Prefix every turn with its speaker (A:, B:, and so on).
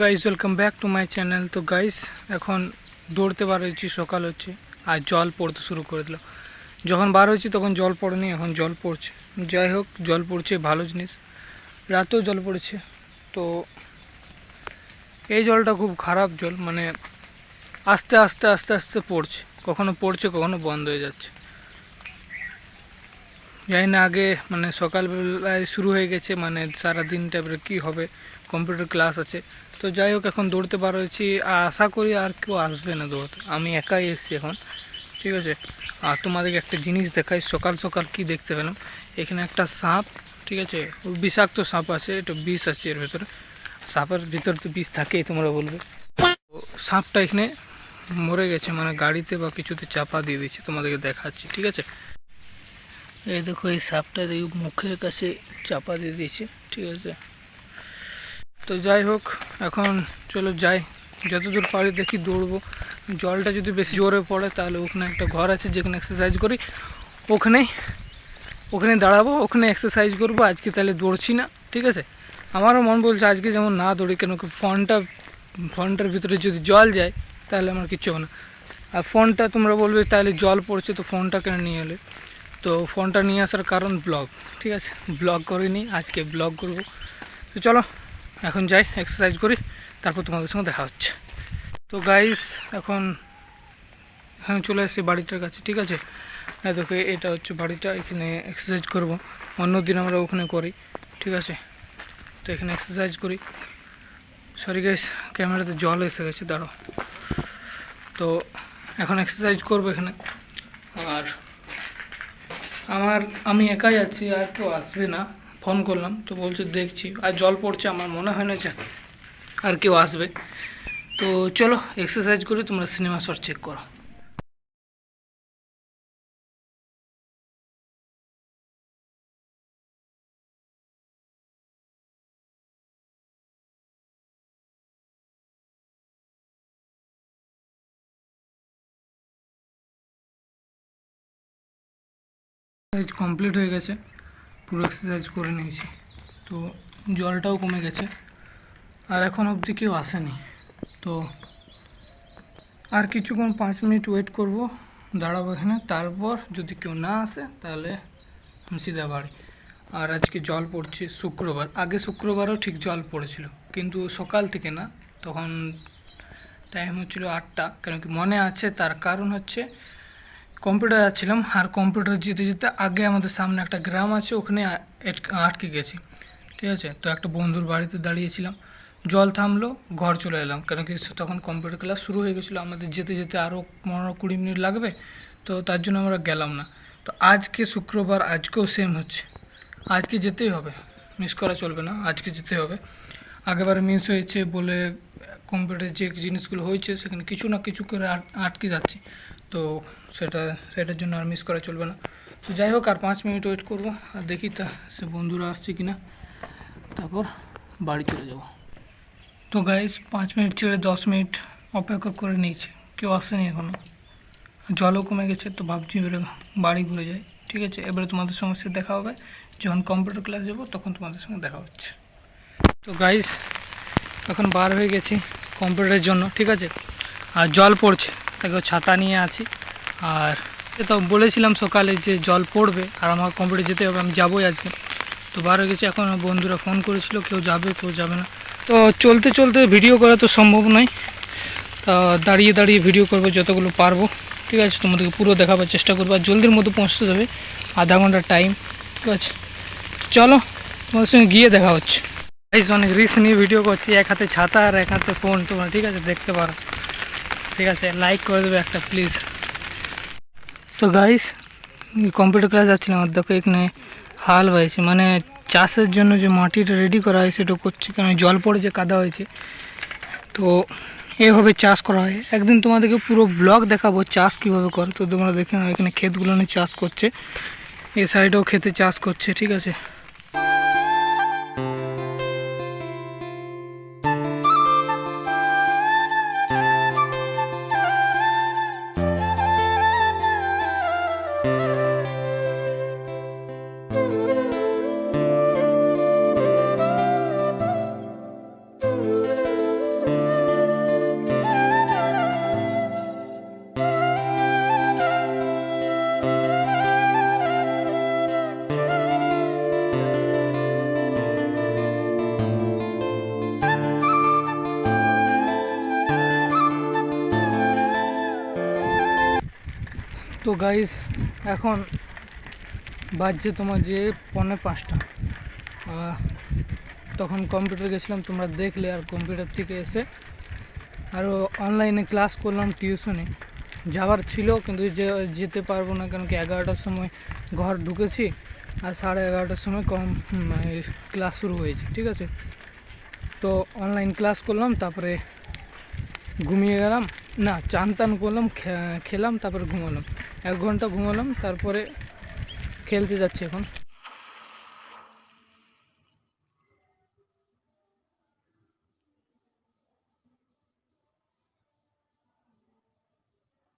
A: Guys welcome back to my channel তো guys এখন দৌড়তে বার হয়েছি, সকাল হচ্ছে, আর জল পড়তে শুরু করে দিল যখন বার হয়েছি তখন জল পড়েনি, এখন জল পড়ছে। যাই হোক, জল পড়ছে, ভালো জিনিস। রাতেও জল পড়েছে। তো এই জলটা খুব খারাপ জল মানে আস্তে আস্তে আস্তে আস্তে পড়ছে। কখনো পড়ছে, কখনো বন্ধ হয়ে যাচ্ছে। জানি না আগে মানে সকালবেলায় শুরু হয়ে গেছে মানে সারা দিনটা এবারে কী হবে কম্পিউটার ক্লাস আছে। তো যাই হোক এখন দৌড়তে বার হয়েছি। আশা করি আর কেউ আসবে না দৌড়তে। আমি একাই এসেছি এখন। ঠিক আছে? আর তোমাদেরকে একটা জিনিস দেখাই। সকাল সকাল কি দেখতে পেলাম? এখানে একটা সাপ, ঠিক আছে? বিষাক্ত সাপ আছে। এটা বিষ আছে এর ভেতরে। সাপের ভিতরে তো বিষ থাকেই, তোমরা বলবে। সাপটা এখানে মরে গেছে মানে গাড়িতে বা কিছুতে চাপা দিয়ে দিয়েছে। তোমাদেরকে দেখাচ্ছি, ঠিক আছে? এই দেখো, এই সাপটা দেখি, মুখের কাছে চাপা দিয়ে দিয়েছে, ঠিক আছে? তো যাই হোক, এখন চলো যাই। যতদূর পারি দেখি দৌড়বো। জলটা যদি বেশি জোরে পড়ে, তাহলে ওখানে একটা ঘর আছে, যেখানে এক্সারসাইজ করি। ওখানে ওখানে দাঁড়াবো, ওখানে এক্সারসাইজ করব। আজকে তাহলে দৌড়ছি না, ঠিক আছে? আমারও মন বলছে আজকে যেমন না দৌড়ি, কেন কি ফোনটা, ফোনটার ভিতরে যদি জল যায়, তাহলে আমার কিচ্ছু হবে না। আর ফোনটা তোমরা বলবে, তাহলে জল পড়ছে, তো ফোনটা কেন নিয়ে এলে? তো ফোনটা নিয়ে আসার কারণ ব্লগ, ঠিক আছে? ব্লগ করিনি আজকে ব্লগ করব। তো চলো এখন যাই এক্সারসাইজ করি, তারপর তোমাদের সঙ্গে দেখা হচ্ছে। তো গাইস এখন হ্যাঁ চলে এসেছি বাড়িটার কাছে, ঠিক আছে? দেখো, এটা হচ্ছে বাড়িটা, এখানে এক্সারসাইজ করব। অন্য দিন আমরা ওখানে করি, ঠিক আছে? তো এখানে এক্সারসাইজ করি। সরি গাইস ক্যামেরাতে জল এসে গেছে দাঁড়ো তো এখন এক্সারসাইজ করব এখানে। আর আমার, আমি একাই আছি, আর কেউ আসবে না। ফোন করলাম, তো বলছে দেখছি। আর জল পড়ছে, আমার মনে হয় না যে আর কেউ আসবে। তো চলো এক্সারসাইজ করে, তোমরা সিনেমা শট চেক করো। কমপ্লিট হয়ে গেছে। পুরো এক্সারসাইজ করে নিয়েছি। তো জলটাও কমে গেছে। আর এখন অবধি কেউ আসেনি। তো আর কিছুক্ষণ পাঁচ মিনিট ওয়েট করব, দাঁড়াবো এখানে। তারপর যদি কেউ না আসে, তাহলে আমি সিধা বাড়ি আর আজকে জল পড়ছে শুক্রবার। আগে শুক্রবারও ঠিক জল পড়েছিল, কিন্তু সকাল থেকে না, তখন টাইম হচ্ছিল আটটা। কেন কি মনে আছে, তার কারণ হচ্ছে কম্পিউটার যাচ্ছিলাম আর কম্পিউটার যেতে যেতে আগে আমাদের সামনে একটা গ্রাম আছে, ওখানে আটকে গেছি। ঠিক আছে? তো একটা বন্ধুর বাড়িতে দাঁড়িয়েছিলাম। জল থামলো, ঘর চলে এলাম। কেন কি তখন কম্পিউটার ক্লাস শুরু হয়ে গেছিল। আমাদের যেতে যেতে আরও পনেরো কুড়ি মিনিট লাগবে, তো তার জন্য আমরা গেলাম না। তো আজকে শুক্রবার, আজকেও সেম হচ্ছে। আজকে যেতেই হবে। মিস করা চলবে না, আজকে যেতে হবে। আগেবারে মিস হয়েছে বলে কম্পিউটারে যে জিনিসগুলো হয়েছে, সেখানে কিছু না কিছু করে আটকে যাচ্ছে। তো সেটা, সেটার জন্য আর মিস করা চলবে না। তো যাই হোক, আর পাঁচ মিনিট ওয়েট করব, আর দেখি তা সে বন্ধুরা আসছে কি না তারপর বাড়ি চলে যাব। তো গাইস পাঁচ মিনিট ছেড়ে দশ মিনিট অপেক্ষা করে নিয়েছি। কেউ আসেনি এখনও জলও কমে গেছে, তো ভাবছি এবারে বাড়ি ঘুরে যাই। ঠিক আছে, এবারে তোমাদের সঙ্গে সে দেখা হবে। যখন কম্পিউটার ক্লাস যাব, তখন তোমাদের সঙ্গে দেখা হচ্ছে। তো গাইস এখন বার হয়ে গেছি। কম্পিউটারের জন্য, ঠিক আছে? আর জল পড়ছে, তাকে ছাতা নিয়ে আছি। আর তো বলেছিলাম সকালে যে জল পড়বে, আর আমার কম্পিউটার যেতে হবে, আমি যাবোই আজকে। তো বার হয়ে গেছি, এখন বন্ধুরা ফোন করেছিল, কেউ যাবে কেউ যাবে না। তো চলতে চলতে ভিডিও করা তো সম্ভব নয়। তা দাঁড়িয়ে দাঁড়িয়ে ভিডিও করব যতগুলো পারব, ঠিক আছে? তোমাদেরকে পুরো দেখাবার চেষ্টা করব, আর জলদির মধ্যে পৌঁছতে হবে, আধা ঘণ্টার টাইম ঠিক আছে? চলো, তোমাদের সঙ্গে গিয়ে দেখা হচ্ছে। গাইস অনেক রিস্ক নিয়ে ভিডিও করছি, এক হাতে ছাতা আর এক হাতে ফোন তোমরা, ঠিক আছে? দেখতে পারো। ঠিক আছে? লাইক করে দেবে একটা প্লিজ তো গাইস কম্পিউটার ক্লাস যাচ্ছিলাম, আর দেখো এখানে হাল হয়েছে মানে চাষের জন্য যে মাটিটা রেডি করা হয়, সেটা করছে কেন? জল পড়ে যে কাদা হয়েছে। তো এভাবে চাষ করা হয়। একদিন তোমাদেরকে পুরো ব্লগ দেখাবো, চাষ কীভাবে করে। তো তোমরা দেখে এখানে ক্ষেতগুলো নিয়ে চাষ করছে। এ সাইডেও খেতে চাষ করছে, ঠিক আছে? গাইস এখন বাজছে তোমার যে পনে পাঁচটা। তখন কম্পিউটার গেছিলাম, তোমরা দেখলে আর কম্পিউটার থেকে এসে। আরও অনলাইনে ক্লাস করলাম টিউশনে যাওয়ার ছিল, কিন্তু যে, যেতে পারব না কেন কি এগারোটার সময় ঘর ঢুকেছি, আর সাড়ে এগারোটার সময় কম ক্লাস শুরু হয়েছে, ঠিক আছে? তো অনলাইন ক্লাস করলাম, তারপরে ঘুমিয়ে গেলাম। না চান টান করলাম খেলাম তারপরে ঘুমালাম। এক ঘণ্টা ঘুমালাম তারপরে খেলতে যাচ্ছি এখন।